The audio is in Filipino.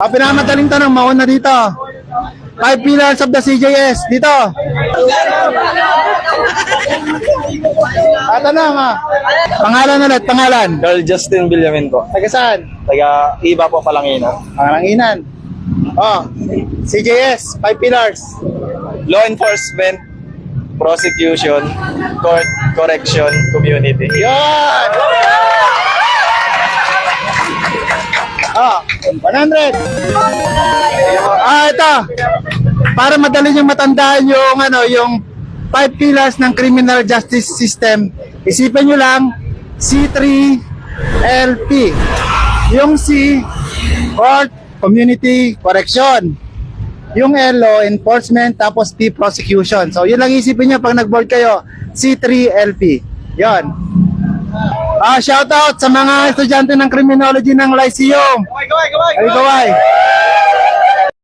Ah, pinakamadaling tanong, mauna dito. Five pillars of the CJS. Dito. Ah, tanong ah. Pangalan ulit, pangalan. Carl Justin Villamin po. Taga saan? Taga Iba po Palangina. Pangalanginan. Oh, CJS, five pillars. Law enforcement, prosecution, court, correction, community. Yan! Ah, 100. Ah, ito. Para madali nyo matandaan yung ano, yung five pillars ng criminal justice system. Isipin nyo lang C3LP. Yung C court, community, correction. Yung L, law enforcement, tapos P, prosecution. So, yun lang isipin nyo pag nag-board kayo, C3LP. Yon. Ah, shout out sa mga estudyante ng criminology ng Lyceum. Ay, kaway.